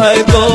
ارمان ای دوست